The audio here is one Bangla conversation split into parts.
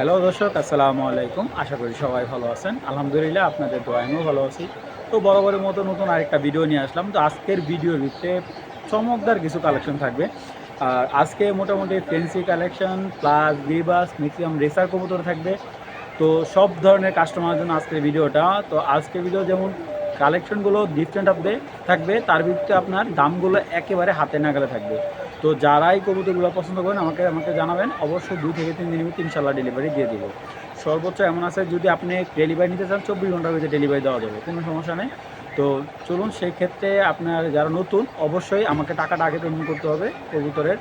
হ্যালো দর্শক, আসসালামু আলাইকুম। আশা করি সবাই ভালো আছেন। আলহামদুলিল্লাহ আপনাদের দোয়া আমিও ভালো আছি। তো বরাবরের মতো নতুন আরেকটা ভিডিও নিয়ে আসলাম। তো আজকের ভিডিওর ভিতরে চমকদার কিছু কালেকশন থাকবে। আর আজকে মোটামুটি ফেন্সি কালেকশন প্লাস বিবাস ম্যাক্সিমাম রেসার কবুতর থাকবে। তো সব ধরনের কাস্টমারের জন্য আজকের ভিডিওটা। তো আজকের ভিডিও যেমন কালেকশনগুলো ডিফারেন্ট হবে থাকবে, তার ভিত্তিতে আপনার দামগুলো একেবারে হাতে নাগালে থাকবে। তো যারাই কবুতরগুলো পছন্দ করেন, আমাকে আমাকে জানাবেন। অবশ্যই দুই থেকে তিন দিনের মধ্যে ইনশাল্লাহ ডেলিভারি দিয়ে দেবো। সর্বোচ্চ এমন আছে, যদি আপনি ডেলিভারি নিতে চান, চব্বিশ ঘণ্টার ভিতরে ডেলিভারি দেওয়া যাবে। কোনো সমস্যা নেই। তো চলুন সেই ক্ষেত্রে আপনার যারা নতুন, অবশ্যই আমাকে টাকাটা আগে পেমেন্ট করতে হবে, কবুতরের।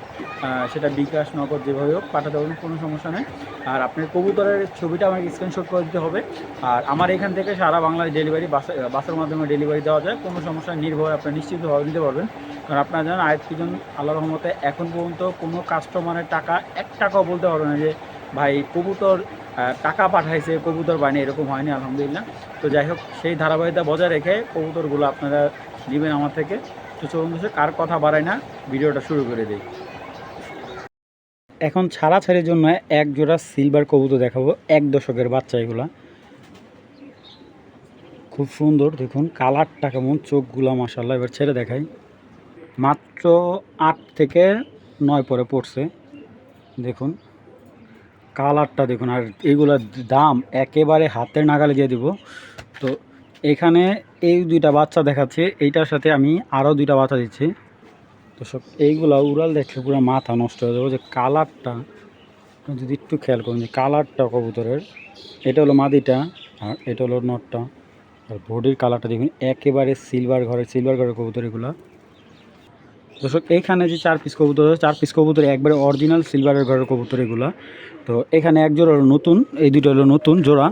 সেটা বিকাশ, নগদ, যেভাবে হোক, পাঠাতে হবে, কোনো সমস্যা নেই। আর আপনার কবুতরের ছবিটা আমাকে স্ক্রিনশট করে দিতে হবে। আর আমার এখান থেকে সারা বাংলায় ডেলিভারি বাসে, বাসের মাধ্যমে ডেলিভারি দেওয়া যায়। কোনো সমস্যা নির্ভর আপনার নিশ্চিতভাবে নিতে পারবেন। কারণ আপনারা জানেন আয়াত পিজন আল্লাহ রহমতে এখন পর্যন্ত কোনো কাস্টমারের টাকা, এক টাকাও বলতে পারবে না যে ভাই কবুতর টাকা পাঠাইছে কবুতর বানিয়ে, এরকম হয়নি, আলহামদুলিল্লাহ। তো যাই হোক, সেই ধারাবাহিকতা বজায় রেখে কবুতরগুলো আপনারা নেবেন আমার থেকে। তো চলুন কার কথা বাড়াই না, ভিডিওটা শুরু করে দিই। এখন ছাড়াছাড়ির জন্য এক জোড়া সিলভার কবুতর দেখাবো, এক দশকের বাচ্চা এগুলা। খুব সুন্দর, দেখুন, কালারটা কেমন, চোখগুলো মাসাল্লাহ এবার ছেড়ে দেখাই। মাত্র আট থেকে নয় পরে পড়ছে, দেখুন। কালারটা দেখুন, আর এইগুলোর দাম একেবারে হাতের নাগালে দিয়ে দিব। তো এখানে এই দুইটা বাচ্চা দেখাচ্ছে, এইটার সাথে আমি আরও দুইটা বাচ্চা দিচ্ছি। তো সব এইগুলা উড়াল দেখে পুরো মাথা নষ্ট হয়ে যাবে। যে কালারটা যদি একটু খেয়াল করুন যে কালারটা কবুতরের, এটা হলো মাদিটা আর এটা হলো নটটা। আর বডির কালারটা দেখুন, একেবারে সিলভার ঘরের সিলভার ঘরের কবুতর এগুলা। দর্শক, এইখানে যে চার পিস কবুতর চার পিস কবুতর একবারে অরিজিনাল সিলভারের ঘরের কবুতর এগুলা। তো এখানে এক জোড়া হলো নতুন, এই দুটো হলো নতুন জোড়া।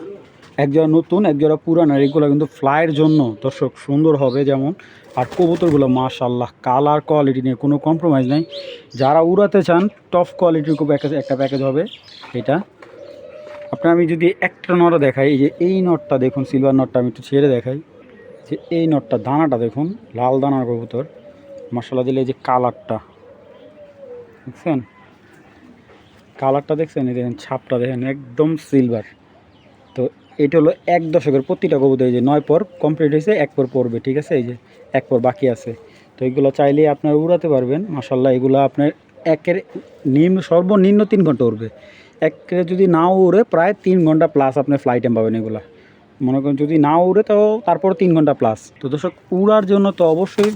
এক জোড়া নতুন, এক জোড়া পুরান, আর এগুলো কিন্তু ফ্লাইয়ের জন্য। দর্শক, সুন্দর হবে যেমন। আর কবুতরগুলো মাশাল্লাহ কালার কোয়ালিটি নিয়ে কোনো কম্প্রোমাইজ নেই। যারা উড়াতে চান টপ কোয়ালিটির প্যাকেজ একটা প্যাকেজ হবে এটা। আপনার আমি যদি একটা নটও দেখাই, এই যে এই নটটা দেখুন সিলভার নটটা আমি একটু ছেড়ে দেখাই। যে এই নটটা দানাটা দেখুন, লাল দানার কবুতর। মশলা দিলে যে কালারটা দেখছেন? কালারটা দেখছেন? এই দেখেন, ছাপটা দেখেন, একদম সিলভার তো এটা হলো এক দশকের প্রতিটা কবুতর, এই যে নয় পর কমপ্লিট হয়েছে, এক পর পড়বে, ঠিক আছে? এই যে এক পর বাকি আছে। তো এগুলো চাইলে আপনার উড়াতে পারবেন মাসাল্লাহ এগুলো আপনার একের নিম্ন, সর্বনিম্ন তিন ঘণ্টা উড়বে। একের যদি নাও উড়ে, প্রায় তিন ঘণ্টা প্লাস আপনি ফ্লাইট টাইম পাবেন এগুলা। মনে করেন যদি না উড়ে, তো তারপর তিন ঘণ্টা প্লাস তো দর্শক, উড়ার জন্য তো অবশ্যই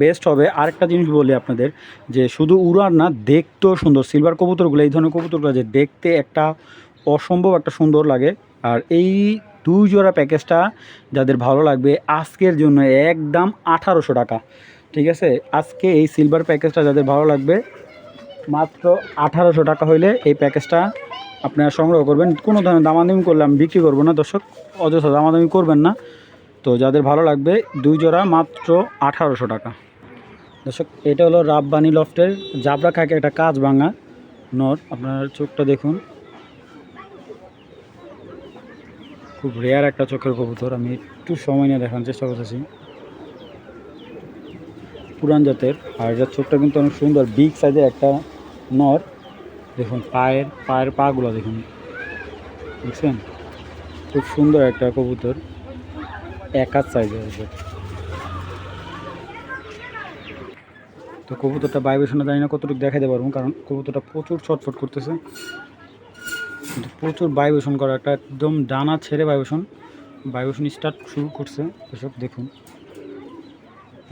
বেস্ট হবে। আরেকটা জিনিস বলি আপনাদের, যে শুধু উড়ার না, দেখতেও সুন্দর। সিলভার কবুতরগুলো, এই ধরনের কবুতরগুলো যে দেখতে একটা অসম্ভব একটা সুন্দর লাগে। আর এই দুই জোড়া প্যাকেজটা যাদের ভালো লাগবে, আজকের জন্য একদম আঠারোশো টাকা। ঠিক আছে? আজকে এই সিলভার প্যাকেজটা যাদের ভালো লাগবে, মাত্র আঠারোশো টাকা হইলে এই প্যাকেজটা আপনারা সংগ্রহ করবেন। কোনো ধরনের দামাদামি করলে আমি বিক্রি করব না, দর্শক। অযথা দামাদামি করবেন না। তো যাদের ভালো লাগবে, দুই জোড়া মাত্র আঠারোশো টাকা। দর্শক, এটা হলো রাব্বানি লফটের জাবরা খাকে একটা কাজ ভাঙা নর। আপনার চোখটা দেখুন। খুব রেয়ার একটা চোখের কবুতর। আমি একটু সময় নিয়ে দেখানোর চেষ্টা করতেছি। পুরান জাতের। আর এটার চোখটা কিন্তু অনেক সুন্দর বিগ সাইজের একটা নর। দেখুন, পায়ের পায়ের পাগুলো দেখুন। দেখছেন খুব সুন্দর একটা কবুতর। এক হাত সাইজের আছে তো কবুতরটা ভাইব্রেশনে জানি না কতটুকু দেখাতে পারব, কারণ কবুতরটা প্রচুর ছটফট করতেছে। কিন্তু প্রচুর ভাইব্রেশন করা, একটা একদম ডানা ছেড়ে ভাইব্রেশন ভাইব্রেশন স্টার্ট শুরু করছে। এসব দেখুন।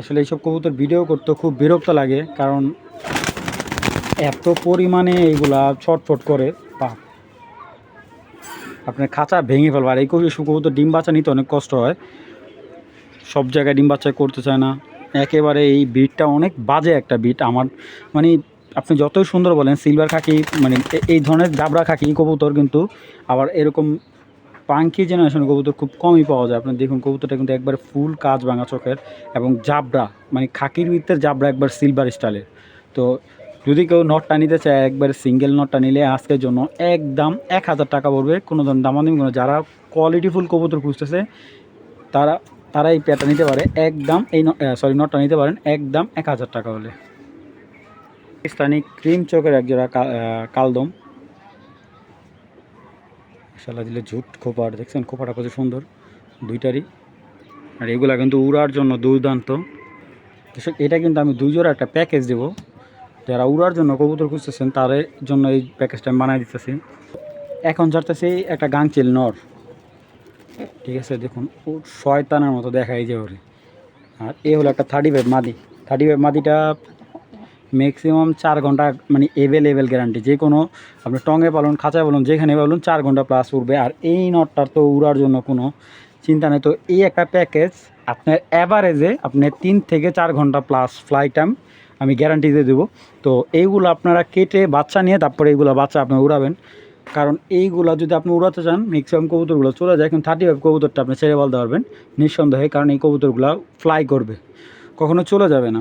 আসলে এইসব কবুতর ভিডিও করতে খুব বিরক্ত লাগে, কারণ এত পরিমাণে এইগুলা ছটফট করে পা আপনার খাঁচা ভেঙে ফেলবে। আর এই কবি কবুতর ডিম বাচ্চা নিতে অনেক কষ্ট হয়। সব জায়গায় ডিম বাচ্চা করতে চায় না। একেবারে এই বিটটা অনেক বাজে একটা বিট আমার। মানে আপনি যতই সুন্দর বলেন সিলভার খাকি মানে এই ধরনের জাবরা খাকি কবুতর কিন্তু আবার এরকম পাঙ্কি জেনারেশন কবুতর খুব কমই পাওয়া যায়। আপনি দেখুন, কবুতরটা কিন্তু একবার ফুল কাজ ভাঙা চোখের এবং জাবরা মানে খাকির ভিতরে জাবরা একবার সিলভার স্টাইলের তো যদি কেউ নটটা নিতে চায়, একবার সিঙ্গেল নটটা নিলে আজকের জন্য একদম এক হাজার টাকা পড়বে। কোনো ধরনের দামাদামি কোনো যারা কোয়ালিটিফুল কবুতর খুঁজতেছে, তারা তারা এই পেয়ারটা নিতে পারে। একদম এই সরি নটটা নিতে পারেন। একদম এক হাজার টাকা হলে। পাকিস্তানি ক্রিম চোখের এক জোড়া কালদম। মশালা দিলে ঝুট খোপার, দেখছেন? খোপাটা কত সুন্দর। দুইটারই। আর এগুলা কিন্তু উড়ার জন্য দুর্দান্ত। এটা কিন্তু আমি দুই জোড়া একটা প্যাকেজ দেবো। যারা উড়ার জন্য কবুতর খুঁজতেছেন, তাদের জন্য এই প্যাকেজটা আমি বানাই দিতেছি। এখন যারতেছি একটা গাংচিল নর। ঠিক আছে, দেখুন, ও শয়তানের মতো দেখাই যে ওরে। আর এ হলো একটা থার্টি ফাইভ মাদি। থার্টি ফাইভ মাদিটা ম্যাক্সিমাম চার ঘণ্টা মানে এভেলেবেল গ্যারান্টি যে কোনো আপনি টঙে পালন, খাঁচায় পালন, যেখানে পালন, চার ঘণ্টা প্লাস উঠবে। আর এই নটটার তো উড়ার জন্য কোনো চিন্তা নেই। তো এই একটা প্যাকেজ আপনার অ্যাভারেজে আপনি তিন থেকে চার ঘণ্টা প্লাস ফ্লাই টাইম আমি গ্যারান্টি দিয়ে দেবো। তো এইগুলো আপনারা কেটে বাচ্চা নিয়ে তারপরে এইগুলো বাচ্চা আপনি উড়াবেন। কারণ এইগুলো যদি আপনি উড়াতে চান ম্যাক্সিমাম কবুতরগুলো চলে যায়, কিন্তু থার্টি ফাইভ কবুতরটা আপনি ছেড়ে বলতে পারবেন। নিঃসন্দেহে, কারণ এই কবুতরগুলো ফ্লাই করবে। কখনো চলে যাবে না।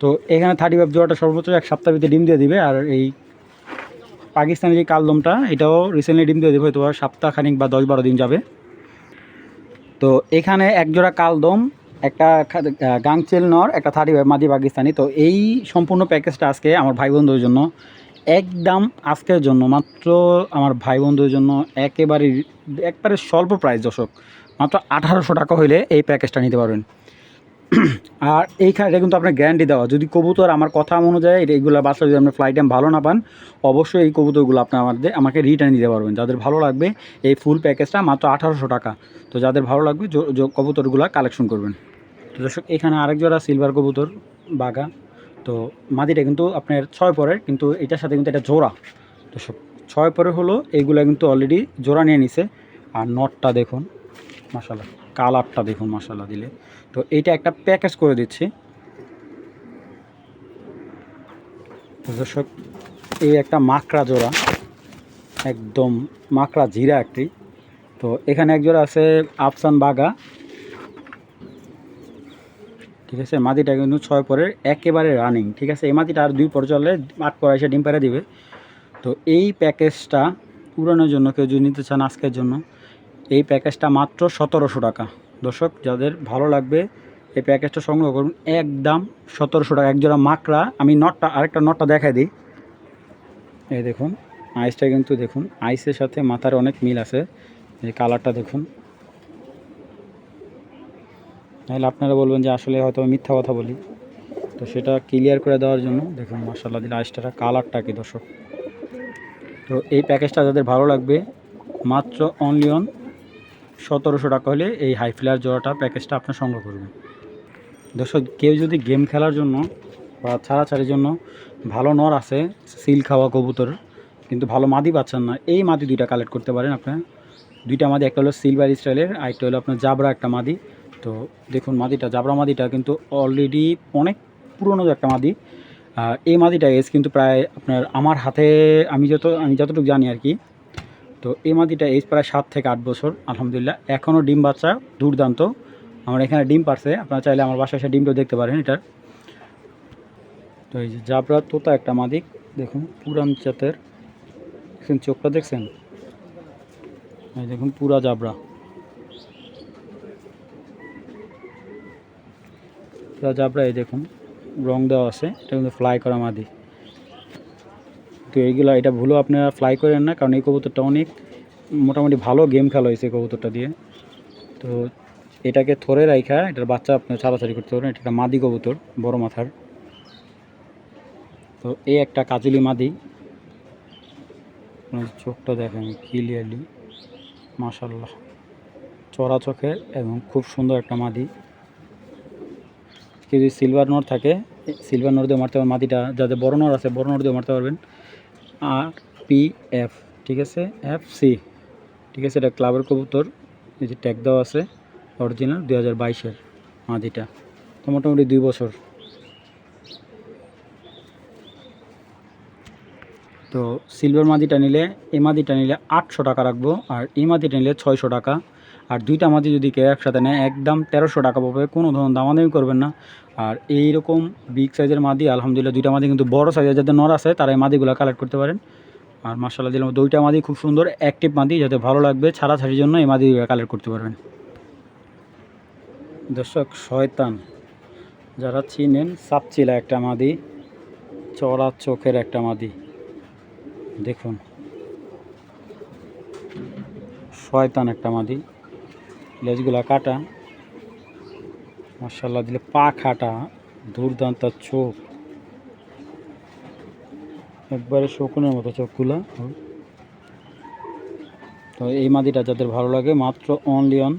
তো এখানে থার্টি ফাইভ জোড়াটা সর্বোচ্চ এক সপ্তাহ ভিতরে ডিম দিয়ে দিবে, আর এই পাকিস্তানি যে কালদমটা, এটাও রিসেন্টলি ডিম দিয়ে দেবে হয়তো সপ্তাহখানিক বা দশ বারো দিন যাবে। তো এখানে এক জোড়া কালদম, একটা গাংচেল নর, একটা থার্টি ফাইভ মাদি পাকিস্তানি। তো এই সম্পূর্ণ প্যাকেজটা আজকে আমার ভাই বন্ধুর জন্য একদম আজকের জন্য, মাত্র আমার ভাই বন্ধুর জন্য একেবারে, একবারে স্বল্প প্রাইস দর্শক, মাত্র আঠারোশো টাকা হইলে এই প্যাকেজটা নিতে পারবেন। আর এইখানে এটা কিন্তু আপনার গ্যারান্টি দেওয়া। যদি কবুতর আমার কথা অনুযায়ী এইগুলো বাসা যদি আপনার ফ্লাইট টাইম ভালো না পান, অবশ্যই এই কবুতরগুলো আপনি আমাদের, আমাকে রিটার্ন দিতে পারবেন। যাদের ভালো লাগবে এই ফুল প্যাকেজটা মাত্র আঠারোশো টাকা। তো যাদের ভালো লাগবে কবুতরগুলো কালেকশন করবেন। তো দর্শক, এখানে আরেক জোড়া সিলভার কবুতর, বাঘা। তো মাদিটা কিন্তু আপনার ছয় পরের, কিন্তু এটার সাথে কিন্তু এটা জোড়া। দর্শক ছয় পরে হলো, এইগুলো কিন্তু অলরেডি জোড়া নিয়ে নিছে। আর নটটা দেখুন মশালা কালারটা দেখুন মশালা দিলে। তো এইটা একটা প্যাকেজ করে দিচ্ছি। দর্শক, এই একটা মাকড়া জোড়া, একদম মাকড়া জিরা একটি। তো এখানে এক জোড়া আছে আফসান বাগা। ঠিক আছে? মাটিটা কিন্তু ছয় পরের একেবারে রানিং ঠিক আছে? এই মাটিটা আর দুই পর চলে আট পর এসে ডিম পেড়ে দিবে। তো এই প্যাকেজটা পুরানোর জন্য কেউ যদি নিতে চান আজকের জন্য, এই প্যাকেজটা মাত্র সতেরোশো টাকা। দর্শক, যাদের ভালো লাগবে, এই প্যাকেজটা সংগ্রহ করুন। একদম সতেরোশো টাকা একজোড়া মাকড়া। আমি নটটা, আরেকটা নটটা দেখাই দিই। এই দেখুন আইসটা কিন্তু দেখুন আইসের সাথে মাথার অনেক মিল আছে। এই কালারটা দেখুন। নাহলে আপনারা বলবেন যে আসলে হয়তো আমি মিথ্যা কথা বলি। তো সেটা ক্লিয়ার করে দেওয়ার জন্য দেখুন মার্শাল্লাহ দিলে আইসটা কালারটা কি দর্শক। তো এই প্যাকেজটা যাদের ভালো লাগবে, মাত্র অনলি অন সতেরোশো টাকা হলে এই হাই ফ্লেয়ার জোড়াটা প্যাকেজটা আপনার সংগ্রহ করবেন। দর্শক, কেউ যদি গেম খেলার জন্য বা ছাড়াছাড়ির জন্য ভালো নর আছে, সিল খাওয়া কবুতর, কিন্তু ভালো মাদি পাচ্ছেন না, এই মাদি দুইটা কালেক্ট করতে পারেন আপনার। দুইটা মাদি, একটা হলো সিলভার স্টাইলের আরেকটা হলো আপনার জাবরা একটা মাদি। তো দেখুন মাদিটা, জাবরা মাদিটা কিন্তু অলরেডি অনেক পুরনো একটা মাদি। এই মাদিটা এজ কিন্তু প্রায় আপনার আমার হাতে, আমি যত, আমি যতটুকু জানি আর কি, তো এই মাদিটা এজ প্রায় সাত থেকে আট বছর, আলহামদুলিল্লাহ। এখনও ডিম বাচ্চা, দুর্দান্ত। আমার এখানে ডিম পারছে, আপনারা চাইলে আমার বাসায় এসে ডিমটাও দেখতে পারেন এটার। তো এই যে জাবরা তোতা একটা মাদিক দেখুন, পুরান চাতের দেখছেন চোখটা দেখছেন? দেখুন, পুরা জাবরা। পুরা জাবরা এই দেখুন, রং দেওয়া আছে, এটা কিন্তু ফ্লাই করা মাদি। তো এইগুলো, এটা ভুলেও আপনারা ফ্লাই করেন না, কারণ এই কবুতরটা অনেক মোটামুটি ভালো গেম খেলা হয়েছে কবুতরটা দিয়ে। তো এটাকে থরে রাইখা, এটার বাচ্চা আপনার ছাড়াছাড়ি করতে পারবেন, এটা একটা মাদি কবুতর, বড় মাথার। তো এই একটা কাজুলি মাদি। চোখটা দেখেন ক্লিয়ারলি মাশাল্লাহ চড়া চোখের এবং খুব সুন্দর একটা মাদি। যদি সিলভার নর থাকে সিলভার নর দিয়ে মারতে পারবেন মাদিটা যাদের বড় নর আছে, বড় নর দিয়ে মারতে পারবেন। আর পি এফ ঠিক আছে? এফ সি ঠিক আছে? এটা ক্লাবের কবুতর, এই যে ট্যাগ দেওয়া আছে অরিজিনাল দুই হাজার বাইশের মাদিটা তো মোটামুটি দুই বছর। তো সিলভার মাদিটা নিলে, এই মাদিটা নিলে আটশো টাকা রাখব, আর এই মাদিটা নিলে ছয়শো টাকা। আর দুইটা মাদি যদি কেউ একসাথে নেয়, একদম তেরোশো টাকা পাবে। কোনো ধরনের দামাদামি করবেন না। আর এই রকম বিগ সাইজের মাদি, আলহামদুলিল্লাহ দুইটা মাদি কিন্তু বড় সাইজের যাদের নর আছে, তারা এই মাদিগুলো কালেক্ট করতে পারেন। আর মার্শাল্লাহ দিলাম, দুইটা মাদি খুব সুন্দর অ্যাক্টিভ মাদি, যাতে ভালো লাগবে, ছাড়াছাড়ির জন্য এই মাদি কালেক্ট করতে পারবেন। দর্শক, শয়তান। যারা চিনেন, সাপচিলা একটা মাদি, চড়া চোখের একটা মাদি। দেখুন। শয়তান একটা মাদি। লেজগুলা কাটা। মার্শাল্লাহ দিলে পা খাটা, দুর্দান্ত চোখ। একবারে শকুনের মতো চোখগুলা। তো এই মাদিটা যাদের ভালো লাগে, মাত্র অনলি অন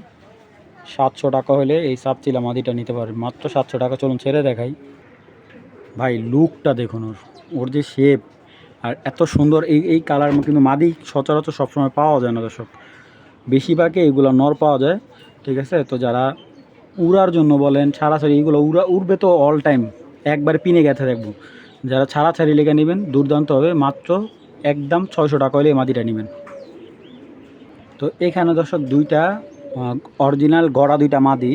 সাতশো টাকা হলে এই সাপচিলা মাদিটা নিতে পারবেন। মাত্র সাতশো টাকা চলুন ছেড়ে দেখাই। ভাই লুকটা দেখুন ওর। ওর যে শেপ আর এত সুন্দর এই এই কালার কিন্তু মাদি সচরাচর সবসময় পাওয়া যায় না দর্শক। বেশিরভাগই এগুলো নর পাওয়া যায়, ঠিক আছে? তো যারা উড়ার জন্য বলেন, ছাড়াছাড়ি এগুলো উড়া, উড়বে তো অল টাইম একবার পিনে গেছে দেখব। যারা ছাড়াছাড়ি লেগে নেবেন, দুর্দান্ত হবে। মাত্র একদম ছয়শো টাকা হলে মাদিটা নেবেন। তো এখানে দর্শক দুইটা অরিজিনাল গড়া দুইটা মাদি।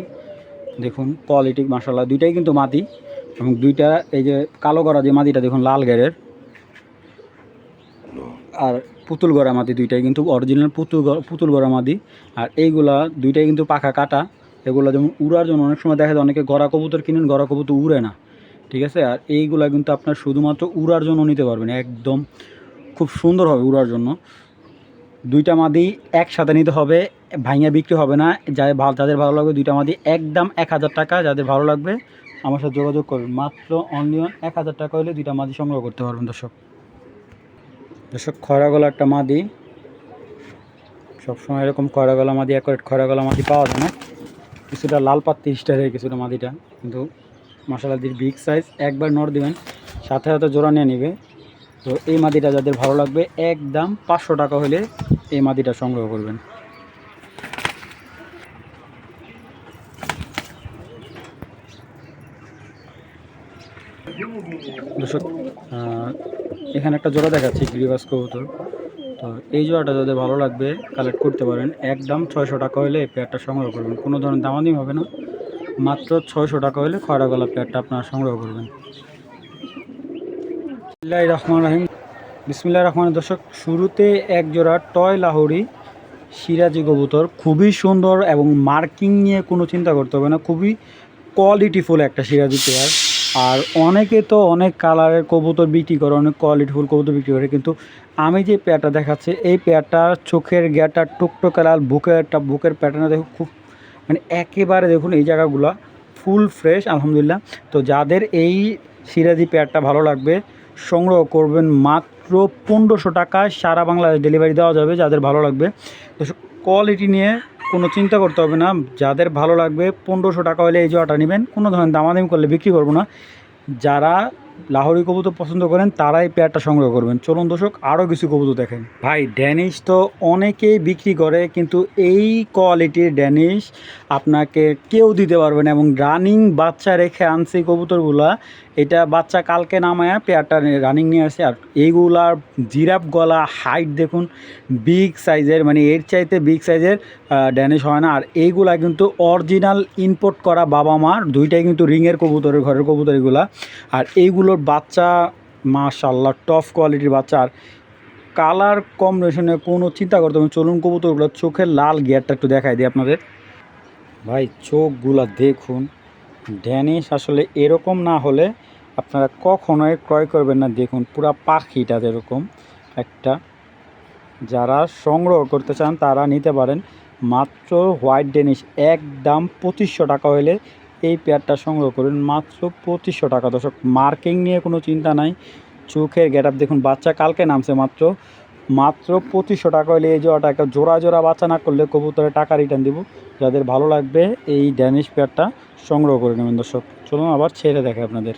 দেখুন কোয়ালিটি মাসাল্লাহ দুইটাই কিন্তু মাদি। এবং দুইটা, এই যে কালো গড়া যে মাদিটা, দেখুন, লাল গেরের। আর পুতুল গড়া মাদি দুইটাই কিন্তু অরিজিনাল পুতুল পুতুল গড়া মাদি আর এইগুলা দুইটাই কিন্তু পাখা কাটা। এগুলো যেমন উড়ার জন্য অনেক সময় দেখা যায় অনেকে গড়া কবুতর কিনেন, গড়া কবুতর উড়ে না। ঠিক আছে? আর এইগুলা কিন্তু আপনার শুধুমাত্র উড়ার জন্য নিতে পারবেন। একদম খুব সুন্দর হবে উড়ার জন্য। দুইটা মাদি একসাথে নিতে হবে ভাইয়া বিক্রি হবে না। যাদের ভালো যাদের ভালো লাগবে দুইটা মাদি একদম এক হাজার টাকা, যাদের ভালো লাগবে আমার সাথে যোগাযোগ করবেন। মাত্র অনলি অন এক হাজার টাকা হলে দুইটা মাদি সংগ্রহ করতে পারবেন দর্শক। দর্শক খড়া গলা একটা মাদি। সবসময় এরকম খড়া গলা মাদি, এক খড়া গলা মাদি পাওয়া যায় না। কিছুটা লাল পাত্তি স্টাইলের কিছুটা মাদিটা। কিন্তু মশলা দিয়ে বিগ সাইজ একবার নড় দিবেন, সাথে সাথে জোড়া নিয়ে নেবে। তো এই মাদিটা যাদের ভালো লাগবে, একদম পাঁচশো টাকা হলে এই মাদিটা সংগ্রহ করবেন। দর্শক এখানে একটা জোড়া দেখাচ্ছি গ্রিবাস কবুতর। তো এই জোড়াটা যাদের ভালো লাগবে কালেক্ট করতে পারেন। একদম ছয়শো টাকা হলে এই পেয়ারটা সংগ্রহ করবেন। কোনো ধরনের দামাদামি হবে না। মাত্র ছয়শো টাকা হলে খয়রা গলা পেয়ারটা আপনারা সংগ্রহ করবেন। বিসমিল্লাহ রহমান রাহিম। বিসমিল্লাহ রহমান দর্শক, শুরুতে এক জোড়া টয় লাহোরি সিরাজি কবুতর। খুবই সুন্দর এবং মার্কিং নিয়ে কোনো চিন্তা করতে হবে না। খুবই কোয়ালিটিফুল একটা সিরাজি পেয়ার আর অনেকে তো অনেক কালারের কবুতর বিক্রি করে, অনেক কোয়ালিটিফুল কবুতর বিক্রি করে, কিন্তু আমি যে পেয়ারটা দেখাচ্ছি, এই পেয়ারটা চোখের গ্যাটা টুকটোকে লাল বুকের একটা বুকের প্যাটার্নে দেখো খুব মানে একেবারে দেখুন এই জায়গাগুলো ফুল ফ্রেশ আলহামদুলিল্লাহ। তো যাদের এই সিরাজি পেয়ারটা ভালো লাগবে, সংগ্রহ করবেন মাত্র পনেরোশো টাকায় সারা বাংলাদেশ ডেলিভারি দেওয়া যাবে, যাদের ভালো লাগবে। তো কোয়ালিটি নিয়ে কোনো চিন্তা করতে হবে না। যাদের ভালো লাগবে, পনেরোশো টাকা হলে এই জোয়াটা নেবেন। কোনো ধরনের দামাদামি করলে বিক্রি করব না। যারা লাহোরি কবুতর পছন্দ করেন, তারাই পেয়ারটা সংগ্রহ করবেন। চলুন দর্শক, আরও কিছু কবুতর দেখেন। ভাই ড্যানিশ তো অনেকেই বিক্রি করে, কিন্তু এই কোয়ালিটির ড্যানিশ আপনাকে কেউ দিতে পারবে না এবং রানিং বাচ্চা রেখে আনছে কবুতরগুলা। এটা বাচ্চা কালকে নামায় পেয়ারটা রানিং নিয়ে আসে। আর এইগুলার জিরাফ গলা হাইট দেখুন বিগ সাইজের মানে এর চাইতে বিগ সাইজের ড্যানিশ হয় না। আর এইগুলা কিন্তু অরিজিনাল ইম্পোর্ট করা বাবা মার, দুইটাই কিন্তু রিংয়ের কবুতরের, ঘরের কবুতর এগুলা আর এইগুলোর বাচ্চা মাশাল্লাহ টপ কোয়ালিটির বাচ্চা। আর কালার কম্বিনেশনে কোনো চিন্তা করতে হবে চলুন কবুতরগুলো চোখের লাল গিয়ারটা একটু দেখাই দিই আপনাদের। ভাই, চোখগুলা দেখুন। ড্যানিশ আসলে এরকম না হলে আপনারা কখনোই ক্রয় করবেন না। দেখুন, পুরা পাখিটা এরকম একটা, যারা সংগ্রহ করতে চান তারা নিতে পারেন। মাত্র হোয়াইট ডেনিশ একদম পঁচিশশো টাকা হলে এই পেয়ারটা সংগ্রহ করুন। মাত্র পঁচিশশো টাকা। দর্শক, মার্কিং নিয়ে কোনো চিন্তা নাই। চোখের গেট দেখুন, বাচ্চা কালকে নামছে মাত্র মাত্র পঁচিশশো টাকা হলে এই জোড়াটা একটা জোড়া জোড়া বাচ্চা না করলে কবুতরের টাকা রিটার্ন দিব। যাদের ভালো লাগবে এই ড্যানিশ পেয়ারটা সংগ্রহ করে নেবেন দর্শক। চলুন আবার ছেড়ে দেখে আপনাদের।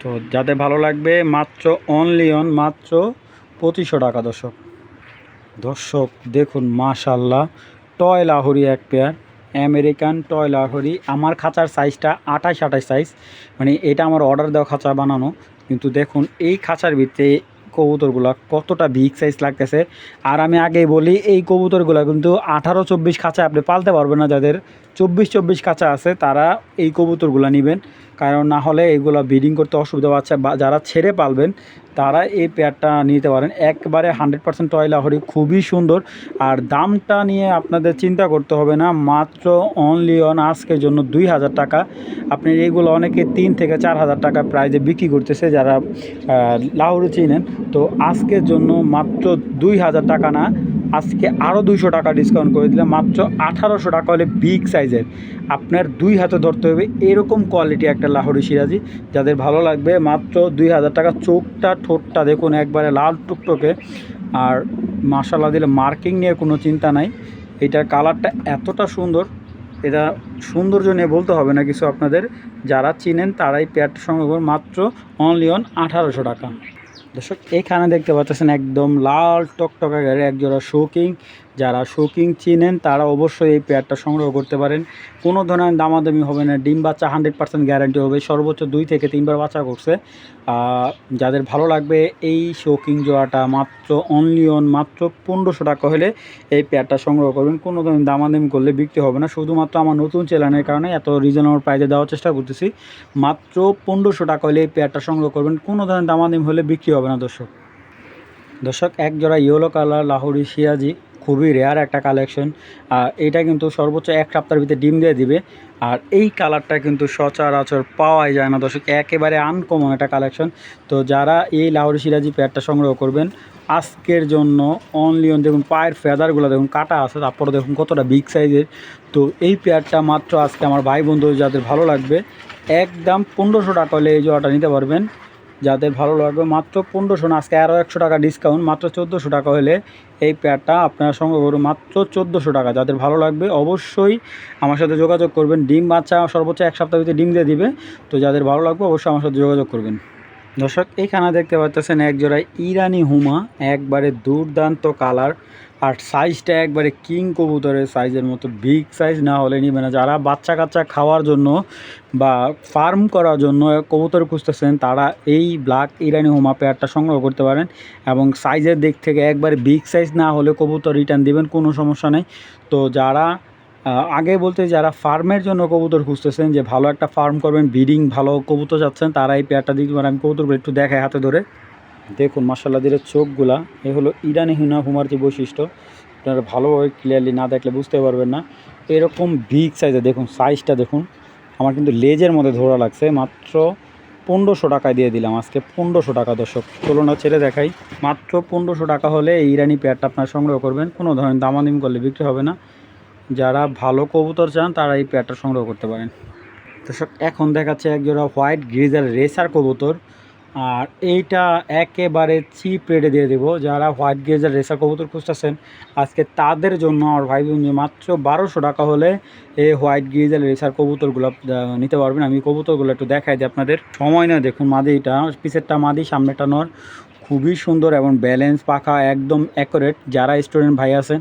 তো যাদের ভালো লাগবে মাত্র অনলি অন মাত্র পঁচিশশো টাকা দর্শক। দর্শক, দেখুন মাশাল্লাহ টয় লাহোরি এক পেয়ার আমেরিকান টয় লাহোরি। আমার খাঁচার সাইজটা আঠাশ আঠাশ সাইজ মানে এটা আমার অর্ডার দেওয়া খাঁচা বানানো। কিন্তু দেখুন, এই খাঁচার ভিতরে কবুতরগুলো কতটা বিগ সাইজ লাগতেছে। আর আমি আগেই বলি, এই কবুতরগুলো কিন্তু আঠারো চব্বিশ খাঁচা আপনি পালতে পারবেন না যাদের চব্বিশ চব্বিশ কাঁচা আছে, তারা এই কবুতরগুলো নেবেন। কারণ না হলে এইগুলো ব্রিডিং করতে অসুবিধা আছে বা যারা ছেড়ে পালবেন, তারা এই পেয়ারটা নিতে পারেন। একবারে হান্ড্রেড পার্সেন্ট টয়লা হরি খুবই সুন্দর। আর দামটা নিয়ে আপনাদের চিন্তা করতে হবে না, মাত্র অনলি অন আজকের জন্য দুই হাজার টাকা। আপনি এইগুলো অনেকে তিন থেকে চার হাজার টাকা প্রাইজে বিক্রি করতেছে, যারা লাহোরি চিনেন। তো আজকের জন্য মাত্র দুই হাজার টাকা না আজকে আরও দুইশো টাকা ডিসকাউন্ট করে দিলাম মাত্র আঠারোশো টাকা হলে বিগ সাইজের আপনার দুই হাতে ধরতে হবে এরকম কোয়ালিটি একটা লাহোরি সিরাজি। যাদের ভালো লাগবে মাত্র দুই হাজার টাকা চোখটা, ঠোঁটটা দেখুন একবারে লাল টুকটোকে। আর মাসাল্লাহ দিলে মার্কিং নিয়ে কোনো চিন্তা নাই। এটার কালারটা এতটা সুন্দর, এটা সৌন্দর্য নিয়ে বলতে হবে না কিছু আপনাদের। যারা চিনেন তারাই পেয়ারটা সংগ্রহ মাত্র অনলি অন আঠারোশো টাকা। দর্শক এখানে দেখতে পাচ্ছেন একদম লাল টকটকা গাড়ি একজোড়া শোকিং যারা শৌকিং চিনেন, তারা অবশ্যই এই পেয়ারটা সংগ্রহ করতে পারেন। কোনো ধরনের দামাদামি হবে না, ডিম বাচ্চা হান্ড্রেড পার্সেন্ট গ্যারান্টি হবে, সর্বোচ্চ দুই থেকে তিনবার বাচ্চা করছে। যাদের ভালো লাগবে এই শৌকিং জোয়াটা মাত্র অনলি অন মাত্র পনেরোশো টাকা হলে এই পেয়ারটা সংগ্রহ করবেন। কোনো ধরনের দামাদামি করলে বিক্রি হবে না। শুধুমাত্র আমার নতুন চ্যানেলের কারণে এত রিজনেবল প্রাইজে দেওয়ার চেষ্টা করতেছি। মাত্র পনেরোশো টাকা হলে এই পেয়ারটা সংগ্রহ করবেন। কোনো ধরনের দামাদামি হলে বিক্রি হবে না, দর্শক। দর্শক, এক জোড়া ইয়েলো কালার লাহোরি, সিয়াজি। খুবই রেয়ার একটা কালেকশন আর এটা কিন্তু সর্বোচ্চ এক সপ্তাহের ভিতরে ডিম দিয়ে দিবে। আর এই কালারটা কিন্তু সচরাচর পাওয়াই যায় না দর্শক, একেবারে আনকমন একটা কালেকশন তো যারা এই লাহোরি সিরাজি প্যাডটা সংগ্রহ করবেন, আজকের জন্য অনলি অন দেখুন পায়ের ফেদারগুলো দেখুন কাটা আছে, তারপরে দেখুন কতটা বিগ সাইজের তো এই পেয়ারটা মাত্র আজকে আমার ভাই বন্ধু যাদের ভালো লাগবে, একদম পনেরোশো টাকা হলে এই জোড়াটা নিতে পারবেন। যাদের ভালো লাগবে, মাত্র পনেরোশো না, আজকে আরও একশো টাকা ডিসকাউন্ট মাত্র চোদ্দোশো টাকা হলে এই প্যাডটা আপনারা সংগ্রহ করুন, মাত্র চোদ্দোশো টাকা। যাদের ভালো লাগবে, অবশ্যই আমার সাথে যোগাযোগ করবেন। ডিম বাচ্চা সর্বোচ্চ এক সপ্তাহ ভিতরে ডিম দিয়ে দিবে। তো যাদের ভালো লাগবে, অবশ্যই আমার সাথে যোগাযোগ করবেন। দর্শক এইখানে দেখতে পাচ্ছেন এক জোড়ায় ইরানি হুমা, একবারে দুর্দান্ত কালার আর সাইজটা একবারে কিং কবুতরের সাইজের মতো বিগ সাইজ না হলে নিবে না। যারা বাচ্চা কাচ্চা খাওয়ার জন্য বা ফার্ম করার জন্য কবুতর খুঁজতেছেন, তারা এই ব্ল্যাক ইরানি হোমা পেয়ারটা সংগ্রহ করতে পারেন এবং সাইজের দিক থেকে একবারে বিগ সাইজ না হলে কবুতর রিটার্ন দিবেন, কোনো সমস্যা নেই। তো যারা আগে বলতে যারা ফার্মের জন্য কবুতর খুঁজতেছেন, যে ভালো একটা ফার্ম করবেন ব্রিডিং ভালো কবুতর যাচ্ছেন, তারা এই পেয়ারটা দিতে পারেন। আমি কবুতরগুলো একটু দেখাই হাতে ধরে। দেখুন মার্শাল্লাহ দিলে চোখগুলা, এ হলো ইরানি হিনা হুমার যে বৈশিষ্ট্য, আপনারা ভালোভাবে ক্লিয়ারলি না দেখলে বুঝতে পারবেন না। এরকম বিগ সাইজে দেখুন সাইজটা দেখুন, আমার কিন্তু লেজের মধ্যে ধরা লাগছে, মাত্র পনেরোশো টাকায় দিয়ে দিলাম আজকে, পনেরোশো টাকা দর্শক। তুলনা ছেড়ে দেখাই, মাত্র পনেরোশো টাকা হলে এই ইরানি পেয়ারটা আপনারা সংগ্রহ করবেন, কোনো ধরনের দামাদিম করলে বিক্রি হবে না। যারা ভালো কবুতর চান, তারা এই পেয়ারটা সংগ্রহ করতে পারেন। দর্শক, এখন দেখাচ্ছে একজোড়া হোয়াইট গ্রিজার রেসার কবুতর। আর এইটা একেবারে চিপ রেটে দিয়ে দেবো। যারা হোয়াইট গ্রিজার রেসার কবুতর খুঁজতেছেন, আজকে তাদের জন্য আমার ভাই বোন মাত্র বারোশো টাকা হলে এই হোয়াইট গ্রিজার রেসার কবুতরগুলো নিতে পারবেন। আমি কবুতরগুলো একটু দেখাই দিই আপনাদের। সময় না দেখুন মাদিটা পিসেরটা মাদি সামনেটা নর। খুবই সুন্দর এবং ব্যালেন্স পাখা, একদম অ্যাকোরেট যারা স্টুডেন্ট ভাই আছেন,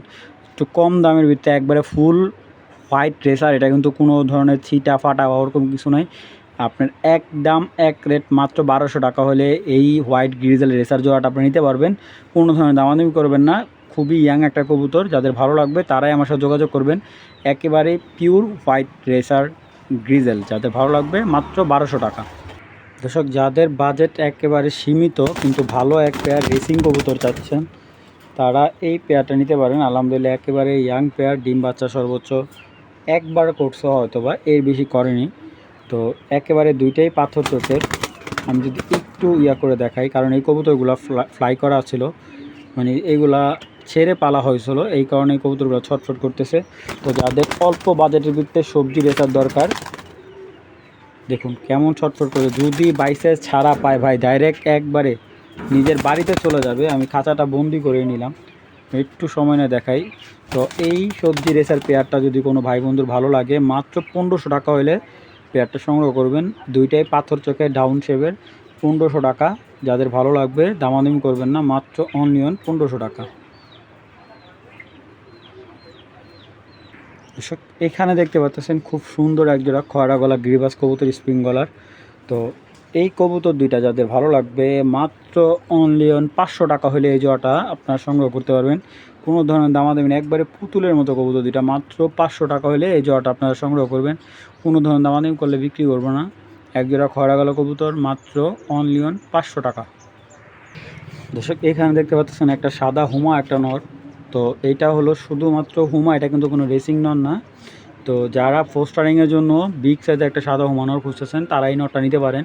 একটু কম দামের ভিতরে একবারে ফুল হোয়াইট রেসার এটা কিন্তু কোনো ধরনের ছিটা ফাটা বা ওরকম কিছু নয় আপনার এক দাম এক রেট মাত্র বারোশো টাকা হলে এই হোয়াইট গ্রিজেল রেসার জোড়াটা আপনি নিতে পারবেন। কোনো ধরনের দামাদামি করবেন না। খুবই ইয়াং একটা কবুতর, যাদের ভালো লাগবে তারাই আমার সাথে যোগাযোগ করবেন। একেবারে পিওর হোয়াইট রেসার গ্রিজেল যাদের ভালো লাগবে মাত্র বারোশো টাকা। দর্শক, যাদের বাজেট একেবারে সীমিত কিন্তু ভালো এক পেয়ার রেসিং কবুতর চাচ্ছেন, তারা এই পেয়ারটা নিতে পারেন। আলহামদুলিল্লাহ, একেবারে ইয়াং পেয়ার ডিম বাচ্চা সর্বোচ্চ। একবার করছে হয়তো বা এর বেশি করেনি। তো একেবারে দুইটাই পাথর চোখের আমি যদি একটু ইয়া করে দেখাই, কারণ এই কবুতরগুলো ফ্লাই করা ছিল। মানে এইগুলা ছেড়ে পালা হয়েছিল, এই কারণে কবুতরগুলো ছটফট করতেছে। তো যাদের অল্প বাজেটের ভিত্তিতে সবজি বেচার দরকার, দেখুন কেমন ছটফট করে। যদি বাইসেস ছাড়া পায় ভাই ডাইরেক্ট একবারে নিজের বাড়িতে চলে যাবে, আমি খাঁচাটা বন্দি করে নিলাম। একটু সময় না দেখাই। তো এই সবজি রেসার পেয়ারটা যদি কোনো ভাই বন্ধুর ভালো লাগে, মাত্র পনেরোশো টাকা হলে পেয়ারটা সংগ্রহ করবেন। দুইটাই পাথর চোখে ডাউন শেপের পনেরোশো টাকা। যাদের ভালো লাগবে, দামাদামি করবেন না। মাত্র অনিয়ন পনেরোশো টাকা। এখানে দেখতে পাচ্ছেন খুব সুন্দর একজোড়া খয়রা গলা গিরিবাস কবুতর স্প্রিং গলার। তো এই কবুতর দুইটা যাদের ভালো লাগবে, মাত্র অনলি অন পাঁচশো টাকা হলে এই জোড়াটা আপনারা সংগ্রহ করতে পারবেন। কোনো ধরনের দামাদামি না একবারে পুতুলের মতো কবুতর দুইটা। মাত্র পাঁচশো টাকা হলে এই জোড়াটা আপনারা সংগ্রহ করবেন। কোনো ধরনের দামা দামাদামি করলে বিক্রি করব না। এক জোড়া খরা গেলো কবুতর, মাত্র অনলি অন পাঁচশো টাকা। দর্শক, এখানে দেখতে পাচ্ছেন একটা সাদা হুমা, একটা নর। তো এটা হলো শুধুমাত্র হুমা, এটা কিন্তু কোনো রেসিং নর না। তো যারা পোস্টারিংয়ের জন্য বিগ সাইজে একটা সাদা হুমানোর খুঁজতেছেন তারা এই নটটা নিতে পারেন।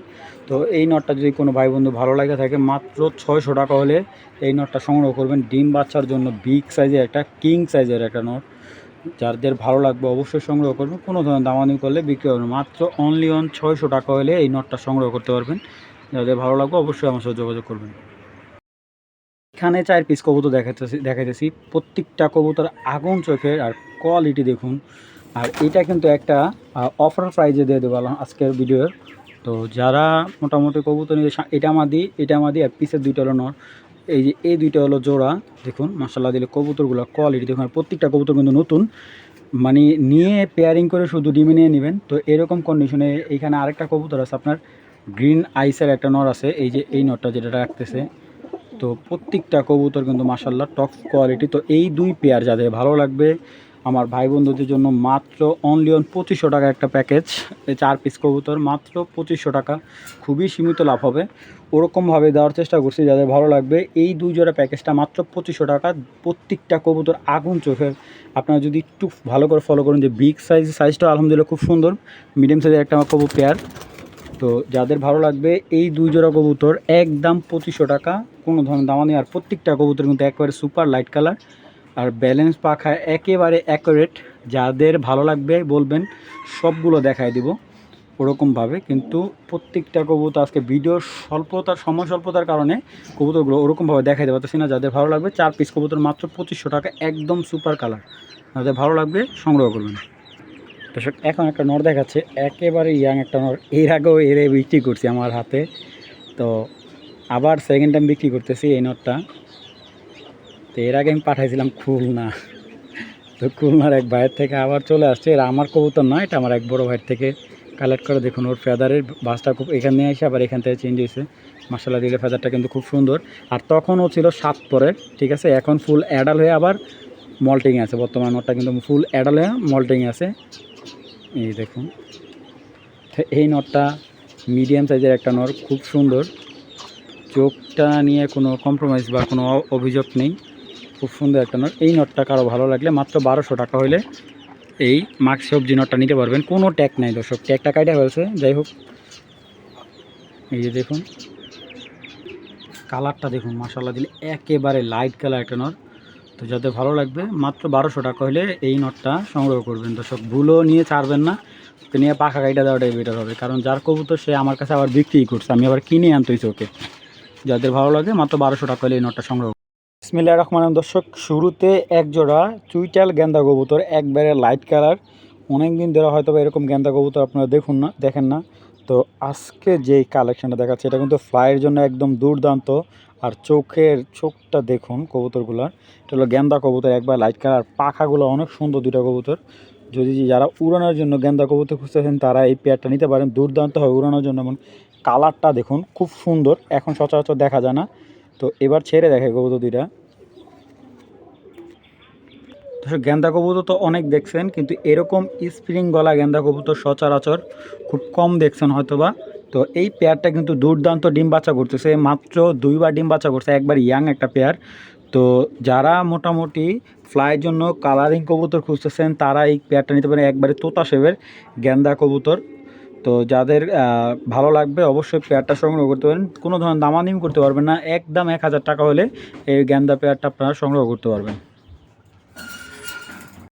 তো এই নটটা যদি কোনো ভাই বন্ধু ভালো লাগে থাকে, মাত্র ছয়শো টাকা হলে এই নটটা সংগ্রহ করবেন। ডিম বাচ্চার জন্য বিগ সাইজের একটা কিং সাইজের একটা নট যাদের ভালো লাগবে অবশ্যই সংগ্রহ করবেন। কোনো ধরনের দামানি করলে বিক্রি হবে না। মাত্র অনলি অন ছয়শো টাকা হলে এই নটটা সংগ্রহ করতে পারবেন। যাদের ভালো লাগবে অবশ্যই আমার সাথে যোগাযোগ করবেন। এখানে চার পিস কবুতর দেখাইতেছি দেখাইতেছি। প্রত্যেকটা কবুতর আগুন চোখের আর কোয়ালিটি দেখুন। আর এটা কিন্তু একটা অফার প্রাইজে দিয়ে দেবো আজকের ভিডিওর তো যারা মোটামুটি কবুতর নিয়ে এটা মাদি এটা মাদি আর পিসের দুইটা হলো নর। এই যে, এই দুইটা হলো জোড়া। দেখুন মাসাল্লাহ দিলে কবুতরগুলো কোয়ালিটি দেখুন প্রত্যেকটা কবুতর কিন্তু নতুন। মানে নিয়ে পেয়ারিং করে শুধু ডিমে নিয়ে নেবেন। তো এরকম কন্ডিশনে এইখানে আরেকটা কবুতর আছে আপনার গ্রিন আইসের একটা নর আছে। এই যে, এই নটটা যেটা রাখতেছে। তো প্রত্যেকটা কবুতর কিন্তু মাসাল্লাহ টপ কোয়ালিটি তো এই দুই পেয়ার যাদের ভালো লাগবে আমার ভাই বন্ধুদের জন্য মাত্র অনলি অন পঁচিশশো টাকা একটা প্যাকেজ চার পিস কবুতর, মাত্র পঁচিশশো টাকা। খুবই সীমিত লাভ হবে। ওরকমভাবে দেওয়ার চেষ্টা করছি, যাদের ভালো লাগবে, এই দুই জোড়া প্যাকেজটা মাত্র পঁচিশশো টাকা। প্রত্যেকটা কবুতর আগুন চোখের আপনারা যদি একটু ভালো করে ফলো করেন যে বিগ সাইজ সাইজটা আলহামদুলিল্লাহ খুব সুন্দর মিডিয়াম সাইজের একটা আমার কবু পেয়ার তো যাদের ভালো লাগবে, এই দুই জোড়া কবুতর একদম পঁচিশশো টাকা। কোনো ধরনের দামা নেই আর প্রত্যেকটা কবুতর কিন্তু একবারে সুপার লাইট কালার আর ব্যালেন্স পাখা একেবারে অ্যাকুরেট যাদের ভালো লাগবে বলবেন, সবগুলো দেখায় দিব ওরকমভাবে। কিন্তু প্রত্যেকটা কবুতর আজকে ভিডিওর স্বল্পতার সময় স্বল্পতার কারণে কবুতরগুলো ওরকমভাবে দেখাই দেওয়া পারতেছি না। যাদের ভালো লাগবে, চার পিস কবুতর মাত্র পঁচিশশো টাকা, একদম সুপার কালার যাদের ভালো লাগবে, সংগ্রহ করবেন। দর্শক, এখন একটা নর দেখাচ্ছে। একেবারে ইয়াং একটা নর। এর আগেও এর বিক্রি করছি আমার হাতে। তো আবার সেকেন্ড টাইম বিক্রি করতেছি এই নটটা তো এর আগে আমি পাঠাইছিলাম খুলনা। তো খুলনার এক ভাইয়ের থেকে আবার চলে আসছে। এরা আমার কবুতর নয় এটা আমার এক বড় ভাইয়ের থেকে। কালেক্ট করে দেখুন, ওর ফেদারের বাসটা খুব এখানে এসে আবার এখান থেকে চেঞ্জ হয়েছে। মাসাল্লাহ দিলে ফেদারটা কিন্তু খুব সুন্দর। আর তখনও ছিল সাত পরের, ঠিক আছে? এখন ফুল অ্যাডাল হয়ে আবার মল্টিং আছে। বর্তমান নটটা কিন্তু ফুল অ্যাডাল হয়ে মল্টিং আছে। এই দেখুন। এই নটটা মিডিয়াম সাইজের একটা নর খুব সুন্দর। চোখটা নিয়ে কোনো কম্প্রোমাইজ বা কোনো অভিযোগ নেই। খুব সুন্দর একটা নট। এই নটটা কারও ভালো লাগলে মাত্র বারোশো টাকা হলে এই মাছ সবজি নটটা নিতে পারবেন। কোনো ট্যাগ নাই দর্শক, ট্যাগটা কাটা হয়েছে যাই হোক, এই যে দেখুন, কালারটা দেখুন মাসাল্লাহ দিলে একেবারে লাইট কালার একটা নট। তো যাদের ভালো লাগবে, মাত্র বারোশো টাকা হলে এই নটটা সংগ্রহ করবেন। দর্শক, ভুলও নিয়ে ছাড়বেন না। ওকে নিয়ে পাখা গাইটা দেওয়াটাই বেটার হবে। কারণ যার কবুতর, সে আমার কাছে আবার বিক্রি করছে। আমি আবার কিনে আনতেছি ওকে। যাদের ভালো লাগে, মাত্র বারোশো টাকা হলে এই নটটা সংগ্রহ ইসমিল্লা রহমান দর্শক, শুরুতে এক জোড়া চুইটাল গেন্দা কবুতর, একবারে লাইট কালার অনেক দিন ধরে হয়তো এরকম গেন্দা কবুতর আপনারা দেখুন না, দেখেন না। তো আজকে যেই কালেকশনটা দেখাচ্ছে, এটা কিন্তু ফ্লাইয়ের জন্য একদম দুর্দান্ত। আর চোখের, চোখটা দেখুন কবুতরগুলার। এটা হলো গেন্দা কবুতর, একবার লাইট কালার পাখাগুলো অনেক সুন্দর দুইটা কবুতর। যদি যারা উড়ানোর জন্য গেন্দা কবুতর খুঁজতেছেন, তারা এই পেয়ারটা নিতে পারেন। দুর্দান্ত হয় উড়ানোর জন্য। এমন কালারটা দেখুন, খুব সুন্দর। এখন সচরাচর দেখা যায় না। তো এবার ছেড়ে দেখে কবুতর দুইটা গেন্দা কবুতর তো অনেক দেখছেন, কিন্তু এরকম স্প্রিং গলা গেন্দা কবুতর সচরাচর খুব কম দেখছেন হয়তোবা। তো এই পেয়ারটা কিন্তু দুর্দান্ত ডিম বাচ্চা করতেছে, মাত্র দুইবার ডিম বাচ্চা করছে, একবার ইয়াং একটা পেয়ার তো যারা মোটামুটি ফ্লাইয়ের জন্য কালারিং কবুতর খুঁজতেছেন, তারা এই পেয়ারটা নিতে পারেন, একবারে তোতা শেবের গেন্দা কবুতর। তো যাদের ভালো লাগবে অবশ্যই পেয়ারটা সংগ্রহ করতে পারেন। কোনো ধরনের দামানিম করতে পারবেন না। একদম এক হাজার টাকা হলে এই গ্যান্দা পেয়ারটা আপনারা সংগ্রহ করতে পারবেন।